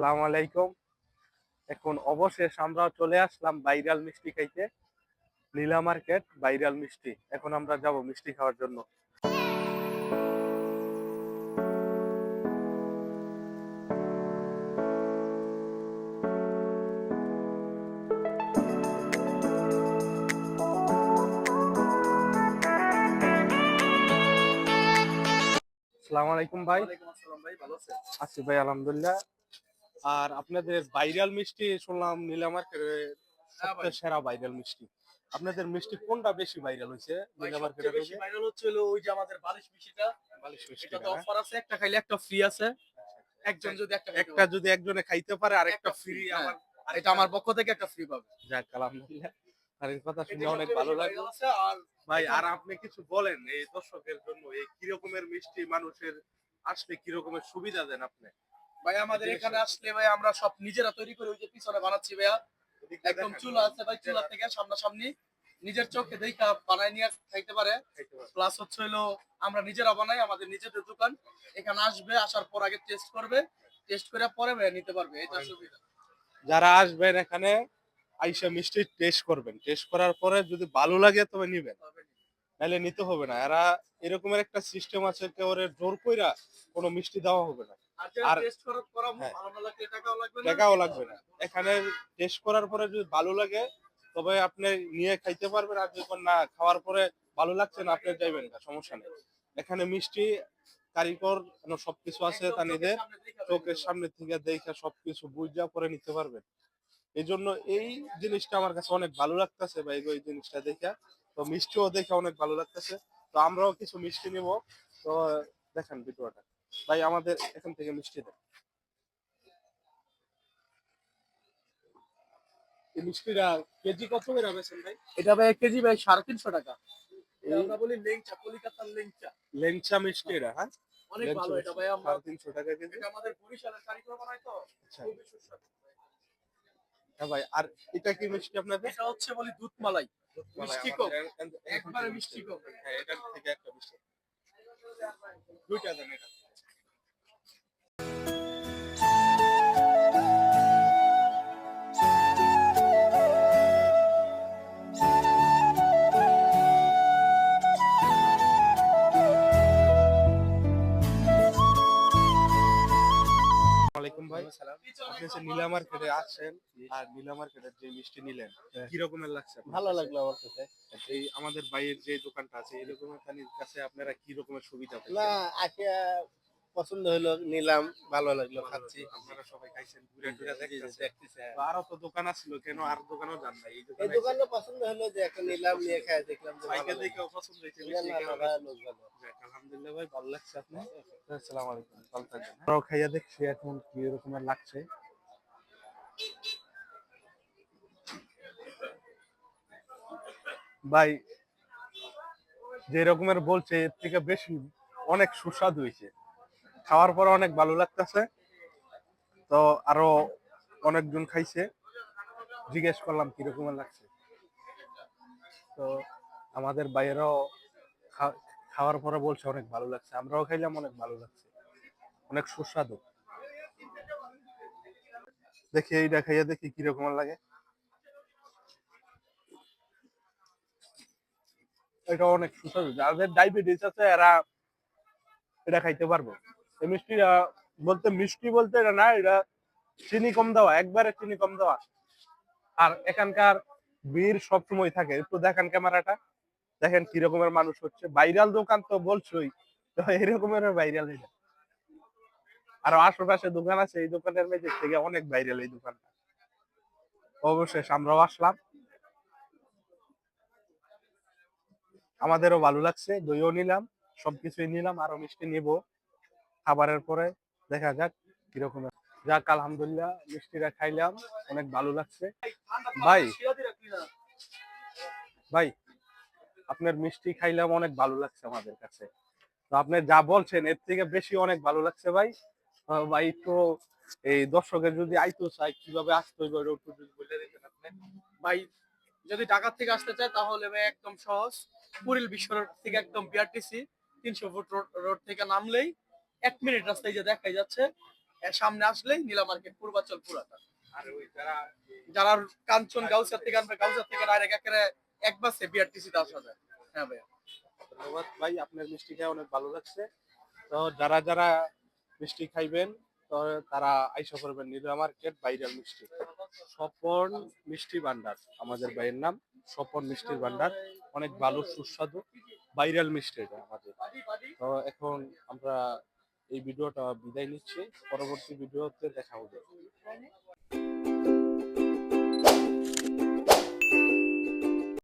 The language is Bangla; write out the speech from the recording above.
আসসালামু আলাইকুম। এখন অবশেষ আমরা চলে আসলাম বাইরাল মিষ্টি খাইতে লীলা মার্কেট বাইরাল মিষ্টি। এখন আমরা যাব মিষ্টি খাওয়ার জন্য। আসসালামু আলাইকুম ভাই। আছি ভাই আলহামদুলিল্লাহ। আর আপনাদের ভাইরাল মিষ্টি শুনলাম নীলা মার্কেটের সবচেয়ে সেরা ভাইরাল মিষ্টি। আপনাদের মিষ্টি কোনটা বেশি ভাইরাল হয়েছে নীলা মার্কেটের বেশি ভাইরাল হচ্ছে ওই যে আমাদের বালিশ মিষ্টিটা। বালিশ মিষ্টি অফার আছে একটা খাইলে একটা ফ্রি আছে। একজন যদি একটা একটা যদি একজনে খাইতে পারে আর একটা ফ্রি হ্যাঁ। আমার আর এটা আমার পক্ষ থেকে একটা ফ্রি পাবে। যাক আলহামদুলিল্লাহ। আর এই কথা শুনে অনেক ভালো লাগল। আর ভাই আর আপনি কিছু বলেন এই দর্শকের জন্য এই কি রকমের মিষ্টি মানুষের আসলে কি রকমের সুবিধা দেন আপনি? ভাই আমাদের এখানে আসলে ভাই আমরা সব নিজেরা তৈরি করে ওই যে পিছনে বানাচ্ছি ভাইয়া। একদম চুলা আছে ভাই চুলা থেকে সামনাসামনি নিজের চোখে দেখা বানাই নিয়ে খাইতে পারে। প্লাস হচ্ছে হলো আমরা নিজেরা বানাই আমাদের নিজেদের দোকান। এখানে আসবে আসার পর আগে টেস্ট করবে। টেস্ট করে পরে ভাইয়া নিতে পারবে এটা সুবিধা। যারা আসবেন এখানে আইসা মিষ্টি টেস্ট করবেন। টেস্ট করার পরে যদি ভালো লাগে তবে নিবেন। নাহলে নিতে হবে না। এরা এরকমের একটা সিস্টেম আছে কেউ জোর কইরা কোনো মিষ্টি দেওয়া হবে না। আর হ্যাঁ। টাকাও লাগবে না। এখানে টেস্ট করার পরে যদি ভালো লাগে তবে আপনি নিয়ে খাইতে পারবেন আর না খাওয়ার পরে ভালো লাগছে না আপনি যাইবেন না সমস্যা নেই। এখানে মিষ্টি কারিগর সবকিছু আছে তা নিজের চোখের সামনে থেকে দেখে সবকিছু বুঝা পরে নিতে পারবেন। এই জন্য এই জিনিসটা আমার কাছে অনেক ভালো লাগতেছে ভাই এই জিনিসটা দেখে। তো মিষ্টিও দেখে অনেক ভালো লাগতেছে। তো আমরাও কিছু মিষ্টি নিব। তো দেখেন ভিডিওটা। ভাই আমাদের এখান থেকে মিষ্টি দেন। মিষ্টিটা কেজি কত করে বেছেন ভাই? এটা ভাই কেজি ভাই সাড়ে তিনশো টাকা। আমরা বলি লেংচা কলিকাতার লেংচা। লেংচা মিষ্টি এটা হ্যাঁ? অনেক ভালো এটা ভাই আমরা তিনশো টাকা কেজি। আমাদের বরিশালের কারিগর বানায় তো আচ্ছা। খুবই সুস্বাদু। হ্যাঁ ভাই আর এটা কি মিষ্টি আপনাদের? এটা হচ্ছে বলি দুধ মালাই মিষ্টি কম একবারে মিষ্টি। কম হ্যাঁ থেকে একটা মিষ্টি। দুইটা দেন এটা আপনি হচ্ছে নীলা মার্কেটে আছেন আর নীলা মার্কেটের যে মিষ্টি নিলেন কি রকমের লাগছে ভালো লাগল আমার কাছে। এই আমাদের বাইরের যে দোকানটা আছে এই রকমের কাছে আপনারা কি রকমের সুবিধা না পেয়েছেন পছন্দ হলো নিলাম ভালো লাগল খাচ্ছি। আপনারা সবাই খাইছেন ঘুরে ঘুরে দেখতেছেন। দেখতেছি হ্যাঁ। আরও তো দোকান আসলো কেন আর দোকানও যান না এই এই দোকানে দোকানে পছন্দ হলো যে একটা নিলাম নিয়ে খাই দেখলাম যে বাইকে ভালো দেখেও পছন্দ হয়েছে। আলহামদুলিল্লাহ ভাই ভালো লাগছে আপনি আসসালামু আলাইকুম ভালো থাকবেন। খাইয়া দেখছি এখন কি রকমের লাগছে। ভাই, যে রকমের বলছে, এর থেকে বেশি অনেক সুস্বাদু হয়েছে। খাওয়ার পর অনেক ভালো লাগতেছে। তো আরও অনেকজন খাইছে। জিজ্ঞেস করলাম, কি রকমের লাগছে? তো আমাদের বাইরেও খাওয়ার পরে বলছে, অনেক ভালো লাগছে। আমরাও খাইলাম, অনেক ভালো লাগছে। অনেক সুস্বাদু। দেখি, এইটা খাইয়া দেখি কীরকম লাগে। এটা অনেক সুস্বাদু। যাদের ডায়াবেটিস আছে, এরা এটা খাইতে পারবে। এই মিষ্টিটা বলতে মিষ্টি বলতে এটা না, এটা চিনি কম দেওয়া, একবারে চিনি কম দেওয়া। আর এখানকার ভিড় সবসময় থাকে। একটু দেখেন ক্যামেরাটা। দেখেন কি রকমের মানুষ হচ্ছে। ভাইরাল দোকান তো বলছোই, তো এরকমের ভাইরাল এটা। আর আশেপাশে দোকান আছে, এই দোকানের মেঝে থেকে অনেক ভাইরাল এই দোকানটা। অবশেষ আমরাও আসলাম। আমাদেরও ভালো লাগছে, দইও নিলাম, সবকিছুই নিলাম, আরও মিষ্টি নিব। খাবারের পরে দেখা যাক কীরকম যাক, আলহামদুলিল্লাহ, মিষ্টিটা খাইলাম, অনেক ভালো লাগছে। ভাই। ভাই, আপনার মিষ্টি খাইলাম, অনেক ভালো লাগছে আমাদের কাছে। তো আপনি যা বলছেন, এর থেকে বেশি অনেক ভালো লাগছে ভাই। ভাই, তো এই দর্শকের যদি আইতো চাই কীভাবে আসতে ভাই যদি ঢাকা থেকে আসতে চায় তাহলে ভাই একদম সহজ। কুড়িল বিশ্ব রোড থেকে একদম বিআরটিসি তিনশো ফুট রোড থেকে নামলেই এক মিনিট রাস্তায় যে দেখাই যাচ্ছে সামনে আসলেই নীলা মার্কেট পূর্বাচল পুরাটা আর ওই যারা যারা কাঞ্চন গাউসিয়া থেকে আনবে গাউসিয়া থেকে ডাইরেক্ট একেবারে এক বাসে বিআরটিসি তে আসা যায়। হ্যাঁ ভাইয়া। ধন্যবাদ ভাই আপনার মিষ্টি খেয়ে অনেক ভালো লাগছে। তো যারা যারা মিষ্টি খাইবেন তো তারা আইসা করবেন নীলা মার্কেট ভাইরাল মিষ্টি। স্বপন মিষ্টি ভান্ডার, আমাদের ভাইয়ের নাম স্বপন মিষ্টির ভান্ডার। অনেক ভালো সুস্বাদু, ভাইরাল মিষ্টি এটা আমাদের। তো এখন আমরা এই ভিডিওটা বিদায় নিচ্ছি। পরবর্তী ভিডিওতে দেখা হবে।